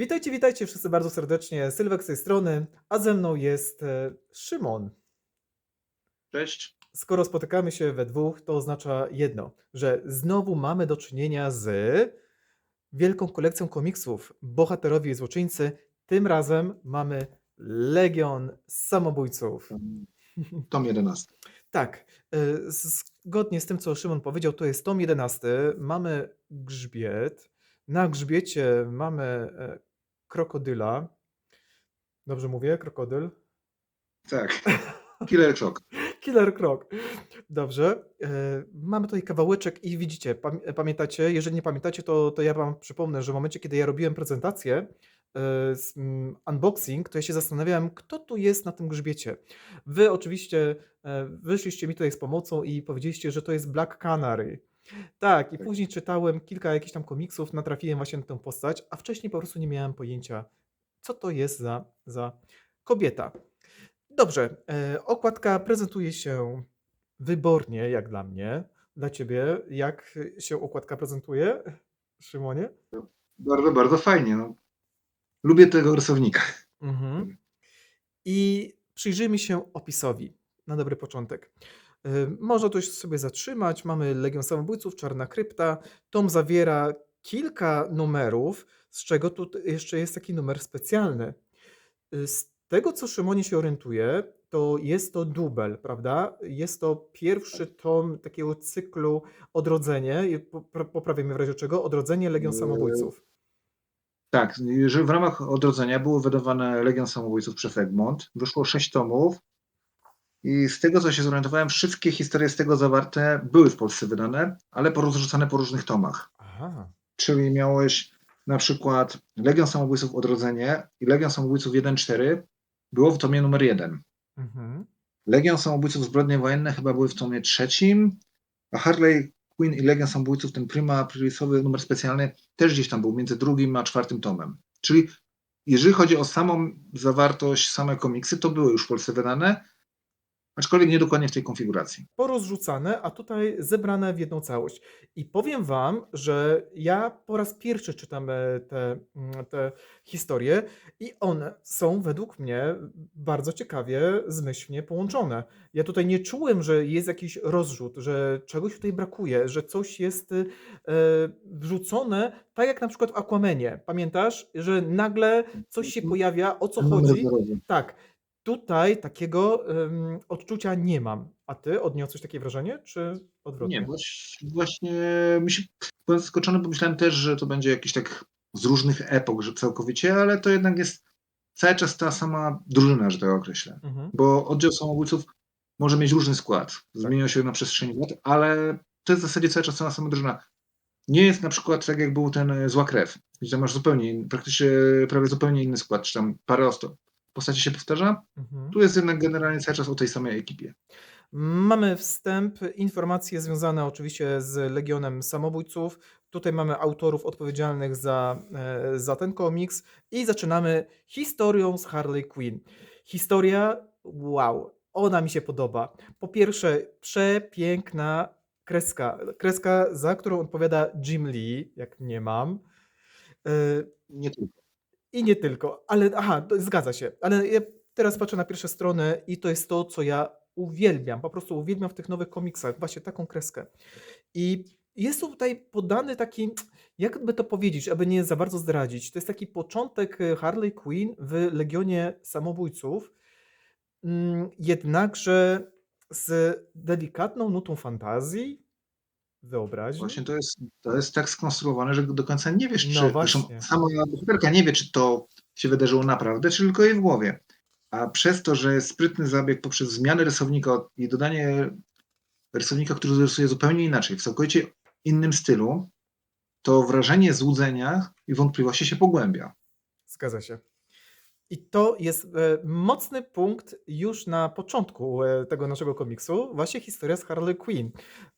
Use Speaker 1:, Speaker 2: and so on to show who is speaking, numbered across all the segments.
Speaker 1: Witajcie, witajcie wszyscy bardzo serdecznie. Sylwek z tej strony, a ze mną jest e, Szymon.
Speaker 2: Cześć.
Speaker 1: Skoro spotykamy się we dwóch, to oznacza jedno, że znowu mamy do czynienia z wielką kolekcją komiksów Bohaterowie i Złoczyńcy. Tym razem mamy Legion Samobójców.
Speaker 2: Tom 11.
Speaker 1: Tak, e, zgodnie z tym, co Szymon powiedział, to jest tom 11. Mamy grzbiet. Na grzbiecie mamy e, krokodyla. Dobrze mówię? Krokodyl?
Speaker 2: Tak. Killer Croc.
Speaker 1: Killer Krok. Dobrze. E, Mamy tutaj kawałeczek i widzicie, pam- pamiętacie, jeżeli nie pamiętacie, to, to ja wam przypomnę, że w momencie, kiedy ja robiłem prezentację, e, mm, unboxing, to ja się zastanawiałem, kto tu jest na tym grzbiecie. Wy oczywiście e, wyszliście mi tutaj z pomocą i powiedzieliście, że to jest Black Canary. Tak, i
Speaker 2: Tak.
Speaker 1: później czytałem kilka jakichś tam komiksów, natrafiłem właśnie na tę postać, a wcześniej po prostu nie miałem pojęcia, co to jest za, za kobieta. Dobrze, e, okładka prezentuje się wybornie, jak dla mnie. Dla ciebie, jak się okładka prezentuje, Szymonie?
Speaker 2: Bardzo, bardzo fajnie. No. Lubię tego rysownika.
Speaker 1: Mhm. I przyjrzyjmy się opisowi na dobry początek. Można tu sobie zatrzymać. Mamy Legion Samobójców, Czarna Krypta. Tom zawiera kilka numerów, z czego tu jeszcze jest taki numer specjalny. Y, Z tego, co Szymonie się orientuje, to jest to dubel, prawda? Jest to pierwszy tom takiego cyklu Odrodzenie, poprawię mnie w razie czego, Odrodzenie Legion Samobójców.
Speaker 2: Tak, że w ramach odrodzenia było wydawane Legion Samobójców przez Egmont. Wyszło sześć tomów. I z tego, co się zorientowałem, wszystkie historie z tego zawarte były w Polsce wydane, ale porozrzucane po różnych tomach.
Speaker 1: Aha.
Speaker 2: Czyli miałeś na przykład Legion Samobójców Odrodzenie i Legion Samobójców 1-4 było w tomie numer 1.
Speaker 1: Mhm.
Speaker 2: Legion Samobójców Zbrodnie Wojenne chyba były w tomie trzecim, a Harley Quinn i Legion Samobójców, ten prima aprilisowy numer specjalny, też gdzieś tam był między drugim a czwartym tomem. Czyli jeżeli chodzi o samą zawartość, same komiksy, to były już w Polsce wydane, aczkolwiek nie dokładnie w tej konfiguracji.
Speaker 1: porozrzucane, a tutaj zebrane w jedną całość. I powiem Wam, że ja po raz pierwszy czytam e, te, mm, te historie i one są według mnie bardzo ciekawie, zmyślnie połączone. Ja tutaj nie czułem, że jest jakiś rozrzut, że czegoś tutaj brakuje, że coś jest e, wrzucone, tak jak na przykład w Aquamenie. Pamiętasz, że nagle coś się pojawia, o co chodzi? Tak, tutaj takiego em, odczucia nie mam. A ty odniosłeś takie wrażenie, czy odwrotnie?
Speaker 2: Nie, właśnie, właśnie mi się byłem zaskoczony, bo myślałem też, że to będzie jakiś tak z różnych epok, że całkowicie, ale to jednak jest cały czas ta sama drużyna, że tak określę.
Speaker 1: Mhm.
Speaker 2: Bo oddział samobójców może mieć różny skład. Zmienia się na przestrzeni lat, ale to jest w zasadzie cały czas ta sama drużyna. Nie jest na przykład tak, jak był ten e, Zła Krew, gdzie masz zupełnie, praktycznie prawie zupełnie inny skład, czy tam parę osób. Postaci się powtarza.
Speaker 1: Mhm.
Speaker 2: Tu jest jednak generalnie cały czas o tej samej ekipie.
Speaker 1: Mamy wstęp, informacje związane oczywiście z Legionem Samobójców. Tutaj mamy autorów odpowiedzialnych za, e, za ten komiks i zaczynamy historią z Harley Quinn. Historia, wow, ona mi się podoba. Po pierwsze, przepiękna kreska. Kreska, za którą odpowiada Jim Lee, jak nie mam. E,
Speaker 2: Nie tylko.
Speaker 1: I nie tylko, ale aha, zgadza się. Ale ja teraz patrzę na pierwsze strony i to jest to, co ja uwielbiam. Po prostu uwielbiam w tych nowych komiksach, właśnie taką kreskę. I jest tutaj podany taki, jakby to powiedzieć, aby nie za bardzo zdradzić. To jest taki początek e, Harley Quinn w Legionie Samobójców, mm, jednakże z delikatną nutą fantazji, wyobraźni.
Speaker 2: Właśnie to jest, to jest tak skonstruowane, że do końca nie wiesz,
Speaker 1: No
Speaker 2: czy
Speaker 1: właśnie.
Speaker 2: sama bohaterka nie wie, czy to się wydarzyło naprawdę, czy tylko jej w głowie. A przez to, że sprytny zabieg poprzez zmianę rysownika i dodanie rysownika, który rysuje zupełnie inaczej, w całkowicie innym stylu, to wrażenie złudzenia i wątpliwości się pogłębia.
Speaker 1: Zgadza się. I to jest e, mocny punkt już na początku e, tego naszego komiksu, właśnie historia z Harley Quinn.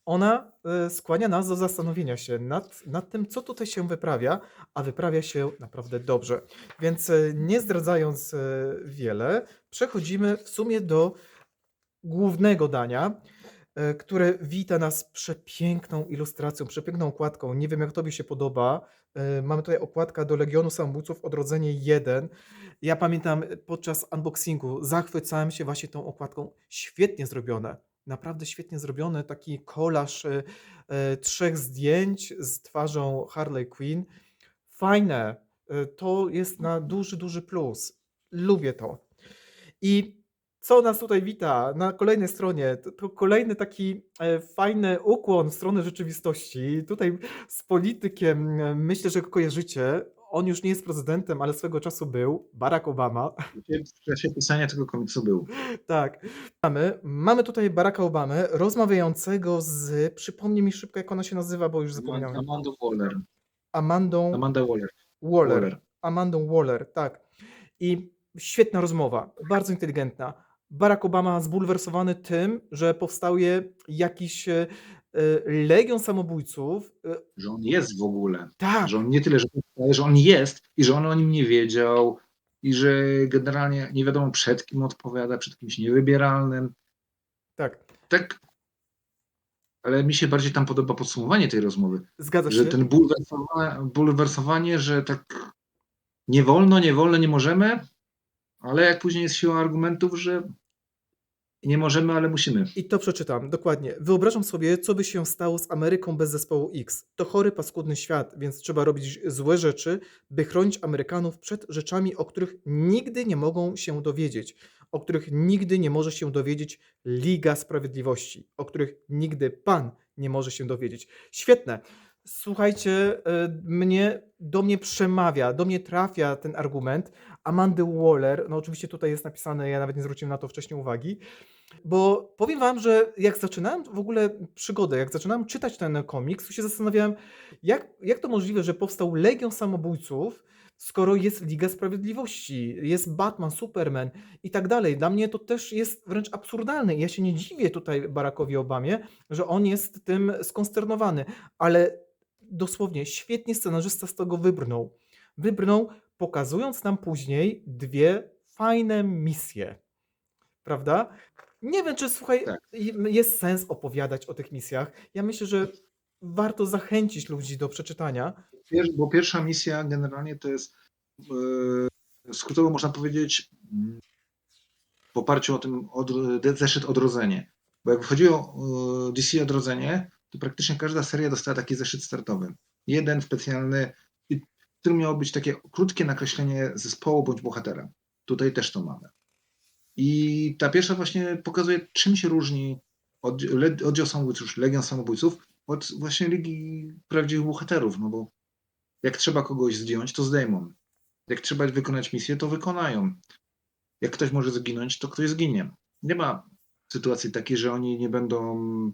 Speaker 1: Ona e, skłania nas do zastanowienia się nad, nad tym, co tutaj się wyprawia, a wyprawia się naprawdę dobrze. Więc nie zdradzając wiele, przechodzimy w sumie do głównego dania. E, które wita nas przepiękną ilustracją, przepiękną okładką. Nie wiem, jak tobie się podoba. E, Mamy tutaj okładka do Legionu Samobójców Odrodzenie 1. Ja pamiętam e, podczas unboxingu zachwycałem się właśnie tą okładką. Świetnie zrobione. Naprawdę świetnie zrobione. Taki kolaż trzech zdjęć z twarzą Harley Quinn. Fajne. To jest na duży, duży plus. Lubię to. I co nas tutaj wita na kolejnej stronie? To, to kolejny taki e, fajny ukłon w stronę rzeczywistości. Tutaj z politykiem, e, myślę, że go kojarzycie. On już nie jest prezydentem, ale swego czasu był. Barack Obama.
Speaker 2: W czasie pisania tego komiksu był.
Speaker 1: Tak. Mamy, mamy tutaj Baracka Obamę rozmawiającego z. Przypomnij mi szybko, jak ona się nazywa, bo już zapomniałem.
Speaker 2: Amanda Waller.
Speaker 1: Amandą
Speaker 2: Amanda Waller.
Speaker 1: Waller.
Speaker 2: Waller.
Speaker 1: Amandą Waller, tak. I świetna rozmowa, bardzo inteligentna. Barack Obama zbulwersowany tym, że powstaje jakiś e, legion samobójców. E,
Speaker 2: Że on jest w ogóle.
Speaker 1: Tak,
Speaker 2: Że on nie tyle, że, że on jest i że on o nim nie wiedział i że generalnie nie wiadomo przed kim odpowiada, przed kimś niewybieralnym.
Speaker 1: tak,
Speaker 2: Tak, ale mi się bardziej tam podoba podsumowanie tej rozmowy,
Speaker 1: zgadza się.
Speaker 2: że ten bulwersowanie, bulwersowanie, że tak nie wolno, nie wolno, nie możemy, ale jak później jest siła argumentów, że nie możemy, ale musimy.
Speaker 1: I to przeczytam, dokładnie. Wyobrażam sobie, co by się stało z Ameryką bez zespołu X. To chory, paskudny świat, więc trzeba robić złe rzeczy, by chronić Amerykanów przed rzeczami, o których nigdy nie mogą się dowiedzieć, o których nigdy nie może się dowiedzieć Liga Sprawiedliwości, o których nigdy Pan nie może się dowiedzieć. Świetne. Słuchajcie, e, mnie, do mnie przemawia, do mnie trafia ten argument Amandy Waller. No oczywiście tutaj jest napisane, ja nawet nie zwróciłem na to wcześniej uwagi, bo powiem wam, że jak zaczynałem w ogóle przygodę, jak zaczynałem czytać ten komiks, to się zastanawiałem, jak, jak to możliwe, że powstał Legion Samobójców, skoro jest Liga Sprawiedliwości, jest Batman, Superman i tak dalej. Dla mnie to też jest wręcz absurdalne. Ja się nie dziwię tutaj Barackowi Obamie, że on jest tym skonsternowany, ale dosłownie świetnie scenarzysta z tego wybrnął. Wybrnął, pokazując nam później dwie fajne misje. Prawda? Nie wiem, czy słuchaj,
Speaker 2: Tak.
Speaker 1: jest sens opowiadać o tych misjach. Ja myślę, że warto zachęcić ludzi do przeczytania.
Speaker 2: Bo pierwsza misja generalnie to jest, e, skrótowo można powiedzieć, w oparciu o tym od, zeszyt Odrodzenie. Bo jak chodziło o e, DC Odrodzenie, to praktycznie każda seria dostała taki zeszyt startowy. Jeden specjalny, w którym miało być takie krótkie nakreślenie zespołu bądź bohatera. Tutaj też to mamy. I ta pierwsza właśnie pokazuje, czym się różni oddział samobójców, Legion Samobójców od właśnie Ligi Prawdziwych Bohaterów, no bo jak trzeba kogoś zdjąć, to zdejmą. Jak trzeba wykonać misję, to wykonają. Jak ktoś może zginąć, to ktoś zginie. Nie ma sytuacji takiej, że oni nie będą,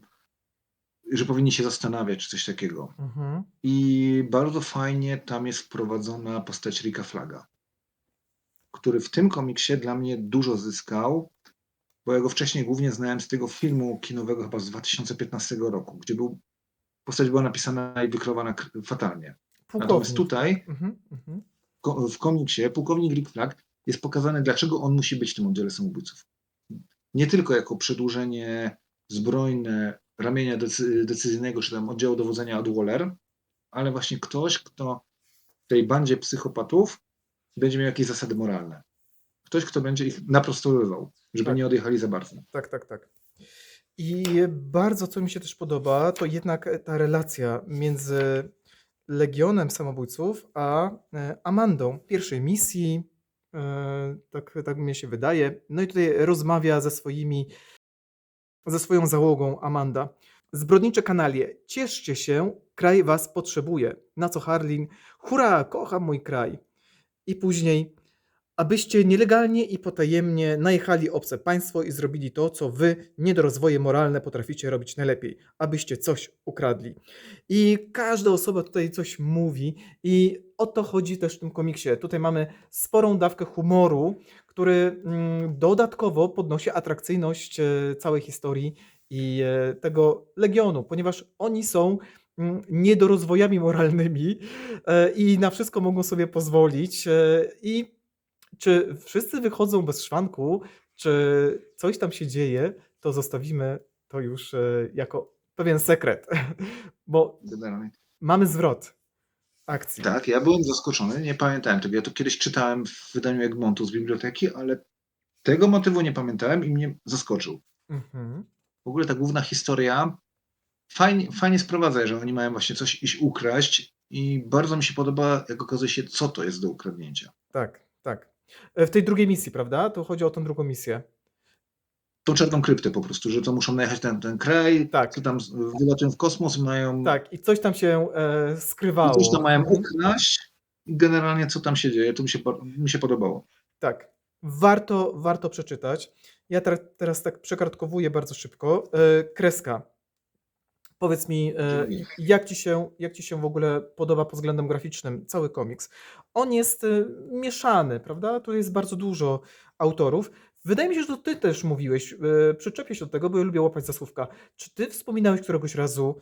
Speaker 2: że powinni się zastanawiać, czy coś takiego.
Speaker 1: Mhm.
Speaker 2: I bardzo fajnie tam jest wprowadzona postać Ricka Flaga, który w tym komiksie dla mnie dużo zyskał, bo ja go wcześniej głównie znałem z tego filmu kinowego chyba z 2015 roku, gdzie był, postać była napisana i wykreowana k- fatalnie. Natomiast
Speaker 1: Pułkownik.
Speaker 2: tutaj
Speaker 1: Mhm, mhm.
Speaker 2: ko- w komiksie pułkownik Rick Flag jest pokazane, dlaczego on musi być w tym oddziale samobójców. Nie tylko jako przedłużenie zbrojne ramienia decy- decyzyjnego, czy tam oddziału dowodzenia od Waller, ale właśnie ktoś, kto w tej bandzie psychopatów będzie miał jakieś zasady moralne. Ktoś, kto będzie ich naprostowywał, żeby
Speaker 1: Tak.
Speaker 2: nie odjechali za bardzo.
Speaker 1: Tak, tak, tak. I bardzo co mi się też podoba, to jednak ta relacja między Legionem Samobójców a e, Amandą. Pierwszej misji, e, tak, tak mi się wydaje. No i tutaj rozmawia ze swoimi, ze swoją załogą Amanda. Zbrodnicze kanalie, cieszcie się, kraj was potrzebuje. Na co Harlin, hurra, kocham mój kraj. I później, abyście nielegalnie i potajemnie najechali obce państwo i zrobili to, co wy, niedorozwoje moralne, potraficie robić najlepiej, abyście coś ukradli. I każda osoba tutaj coś mówi i o to chodzi też w tym komiksie. Tutaj mamy sporą dawkę humoru, który mm, dodatkowo podnosi atrakcyjność e, całej historii i e, tego Legionu, ponieważ oni są mm, niedorozwojami moralnymi e, i na wszystko mogą sobie pozwolić. I czy wszyscy wychodzą bez szwanku, czy coś tam się dzieje, to zostawimy to już e, jako pewien sekret, bo
Speaker 2: Generalnie.
Speaker 1: mamy zwrot akcji.
Speaker 2: Tak, ja byłem zaskoczony, nie pamiętałem tego. Ja to kiedyś czytałem w wydaniu Egmontu z biblioteki, ale tego motywu nie pamiętałem i mnie zaskoczył.
Speaker 1: Mhm.
Speaker 2: W ogóle ta główna historia fajnie, fajnie sprowadza, że oni mają właśnie coś iść ukraść i bardzo mi się podoba, jak okazuje się, co to jest do ukradnięcia.
Speaker 1: Tak, tak. E, W tej drugiej misji, prawda? To chodzi o tą drugą misję.
Speaker 2: Tą czarną kryptę po prostu, że to muszą najechać ten, ten kraj,
Speaker 1: Tak.
Speaker 2: co tam wylatują w kosmos i mają,
Speaker 1: Tak, i coś tam się e,
Speaker 2: i
Speaker 1: skrywało.
Speaker 2: coś tam mają
Speaker 1: Mhm.
Speaker 2: ukraść i generalnie co tam się dzieje, to mi się, mi się podobało.
Speaker 1: Tak. Warto, warto przeczytać. Ja teraz, teraz tak przekartkowuję bardzo szybko. E, kreska. Powiedz mi, e, jak ci, się, jak ci się w ogóle podoba pod względem graficznym cały komiks? On jest e, mieszany, prawda? Tu jest bardzo dużo autorów. Wydaje mi się, że to ty też mówiłeś, e, przyczepię się do tego, bo ja lubię łapać za słówka. Czy ty wspominałeś któregoś razu,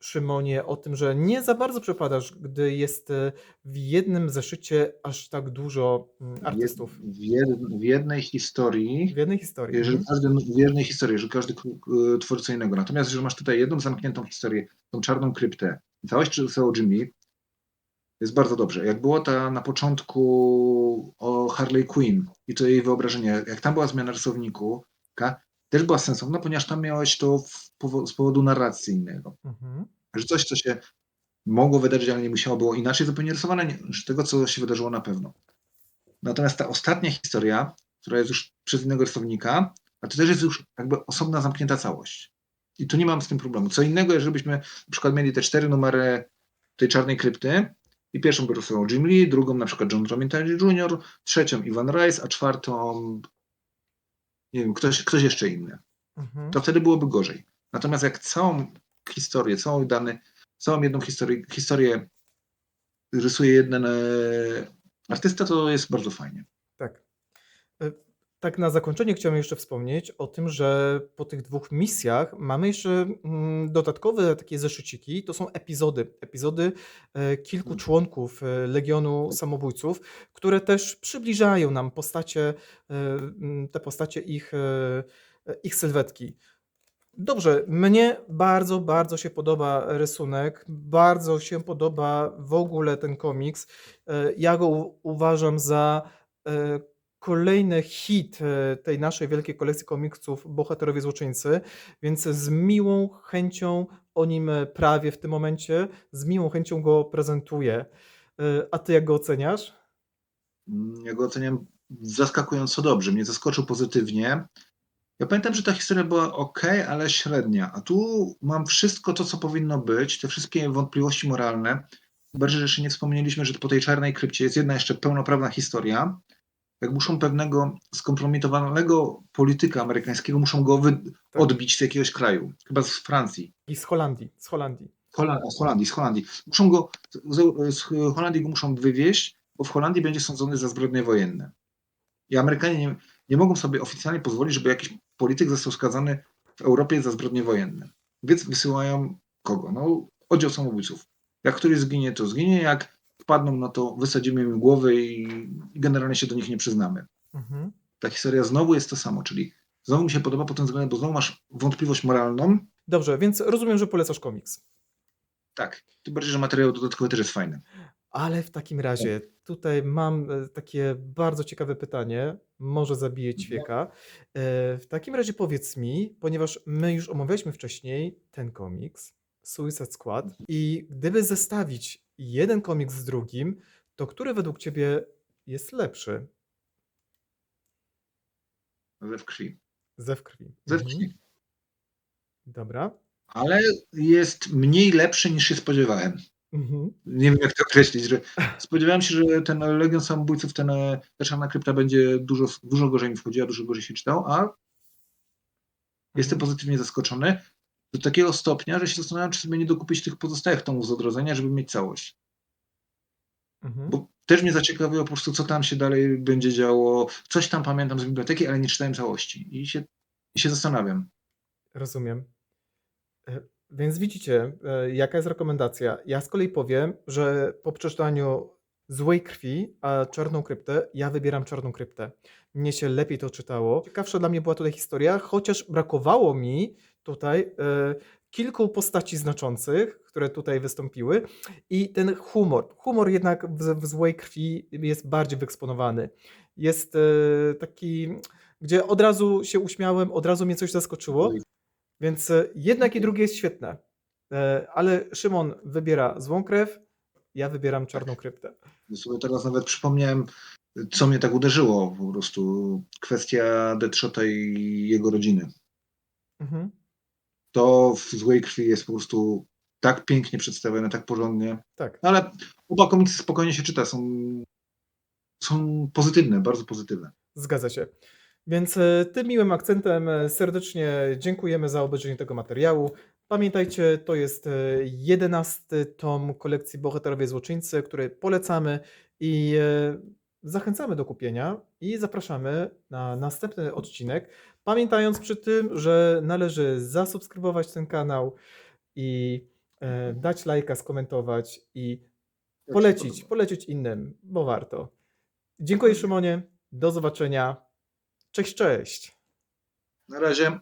Speaker 1: Szymonie, o tym, że nie za bardzo przepadasz, gdy jest e, w jednym zeszycie aż tak dużo mm, artystów?
Speaker 2: W, jed, w jednej historii
Speaker 1: W jednej historii.
Speaker 2: Jeżeli
Speaker 1: Mhm.
Speaker 2: każdy, w jednej historii, jeżeli każdy co innego. Natomiast jeżeli masz tutaj jedną zamkniętą historię, tą czarną kryptę, całość czytało Jimmy, jest bardzo dobrze. Jak było ta na początku o Harley Quinn i to jej wyobrażenie, jak tam była zmiana rysowniku, też była sensowna, ponieważ tam miałeś to powo- z powodu narracji innego.
Speaker 1: Mhm.
Speaker 2: Że coś, co się mogło wydarzyć, ale nie musiało, było inaczej zupełnie rysowane niż tego, co się wydarzyło na pewno. Natomiast ta ostatnia historia, która jest już przez innego rysownika, a to też jest już jakby osobna, zamknięta całość. I tu nie mam z tym problemu. Co innego, jeżeli byśmy na przykład mieli te cztery numery tej czarnej krypty i pierwszą by rysował Jim Lee, drugą na przykład John Romita Jr., trzecią Ivan Rice, a czwartą nie wiem, ktoś, ktoś jeszcze inny.
Speaker 1: Mhm.
Speaker 2: To wtedy byłoby gorzej. Natomiast jak całą historię, całą dany, całą jedną historię, historię rysuje jeden artysta, to jest bardzo fajnie.
Speaker 1: Tak. Na zakończenie chciałem jeszcze wspomnieć o tym, że po tych dwóch misjach mamy jeszcze mm, dodatkowe takie zeszyciki. To są epizody. Epizody e, kilku
Speaker 2: Mhm.
Speaker 1: członków e, Legionu Samobójców, które też przybliżają nam postacie, e, te postacie ich, e, ich sylwetki. Dobrze, mnie bardzo, bardzo się podoba rysunek, bardzo się podoba w ogóle ten komiks. E, Ja go u- uważam za e, kolejny hit e, tej naszej wielkiej kolekcji komiksów Bohaterowie Złoczyńcy, więc z miłą chęcią o nim e, prawie w tym momencie, z miłą chęcią go prezentuję. E, A ty jak go oceniasz?
Speaker 2: Mm, Ja go oceniam zaskakująco dobrze. Mnie zaskoczył pozytywnie. Ja pamiętam, że ta historia była ok, ale średnia. A tu mam wszystko to, co powinno być, te wszystkie wątpliwości moralne. Bardziej, że jeszcze nie wspomnieliśmy, że po tej czarnej krypcie jest jedna jeszcze pełnoprawna historia. Jak muszą pewnego skompromitowanego polityka amerykańskiego, muszą go wy-
Speaker 1: Tak.
Speaker 2: odbić z jakiegoś kraju, chyba z Francji.
Speaker 1: I z Holandii, z Holandii.
Speaker 2: Hola- z Holandii, z Holandii. Muszą go, z, z Holandii go muszą wywieźć, bo w Holandii będzie sądzony za zbrodnie wojenne. I Amerykanie nie, nie mogą sobie oficjalnie pozwolić, żeby jakiś polityk został skazany w Europie za zbrodnie wojenne. Więc wysyłają kogo? No, oddział samobójców. Jak któryś zginie, to zginie. Jak wpadną, no to wysadzimy im głowy i generalnie się do nich nie przyznamy.
Speaker 1: Mhm.
Speaker 2: Ta historia znowu jest to samo, czyli znowu mi się podoba pod tym względem, bo znowu masz wątpliwość moralną.
Speaker 1: Dobrze, więc rozumiem, że polecasz komiks.
Speaker 2: Tak, tym bardziej, że materiał dodatkowy też jest fajny.
Speaker 1: Ale w takim razie tutaj mam e, takie bardzo ciekawe pytanie, może zabiję ćwieka. E, W takim razie powiedz mi, ponieważ my już omawialiśmy wcześniej ten komiks, Suicide Squad, i gdyby zestawić jeden komiks z drugim, to który według ciebie jest lepszy?
Speaker 2: Ze w krwi.
Speaker 1: Zew krwi.
Speaker 2: Ze w
Speaker 1: Mhm.
Speaker 2: krwi.
Speaker 1: Dobra.
Speaker 2: ale jest mniej lepszy niż się spodziewałem.
Speaker 1: Mhm.
Speaker 2: Nie wiem, jak to określić, że spodziewałem się, że ten Legion Samobójców, ten e, ta czarna krypta będzie dużo, dużo gorzej mi wchodziła, dużo gorzej się czytał, a jestem
Speaker 1: Mhm.
Speaker 2: pozytywnie zaskoczony do takiego stopnia, że się zastanawiam, czy sobie nie dokupić tych pozostałych tomów z odrodzenia, żeby mieć całość.
Speaker 1: Mhm.
Speaker 2: Bo też mnie zaciekawiło po prostu, co tam się dalej będzie działo. Coś tam pamiętam z biblioteki, ale nie czytałem całości. I się, i się zastanawiam.
Speaker 1: Rozumiem. E, Więc widzicie, e, jaka jest rekomendacja. Ja z kolei powiem, że po przeczytaniu złej krwi, a czarną kryptę, ja wybieram czarną kryptę. Mnie się lepiej to czytało. Ciekawsza dla mnie była tutaj historia, chociaż brakowało mi tutaj e, kilku postaci znaczących, które tutaj wystąpiły i ten humor. Humor jednak w, w złej krwi jest bardziej wyeksponowany. Jest e, taki, gdzie od razu się uśmiałem, od razu mnie coś zaskoczyło, więc e, jednak i drugie jest świetne. Ale Szymon wybiera złą krew, ja wybieram czarną kryptę.
Speaker 2: Sobie teraz nawet przypomniałem, co mnie tak uderzyło po prostu. Kwestia Deadshota i jego rodziny.
Speaker 1: Mhm.
Speaker 2: To w złej krwi jest po prostu tak pięknie przedstawione, tak porządnie.
Speaker 1: Tak.
Speaker 2: No ale oba komiksy spokojnie się czyta, są, są pozytywne, bardzo pozytywne.
Speaker 1: Zgadza się. Więc e, tym miłym akcentem e, serdecznie dziękujemy za obejrzenie tego materiału. Pamiętajcie, to jest e, jedenasty tom kolekcji Bohaterowie Złoczyńcy, który polecamy i zachęcamy do kupienia i zapraszamy na następny odcinek. Pamiętając przy tym, że należy zasubskrybować ten kanał i e, dać lajka, skomentować i polecić, polecić innym, bo warto. Dziękuję Szymonie, do zobaczenia. Cześć, cześć.
Speaker 2: Na razie.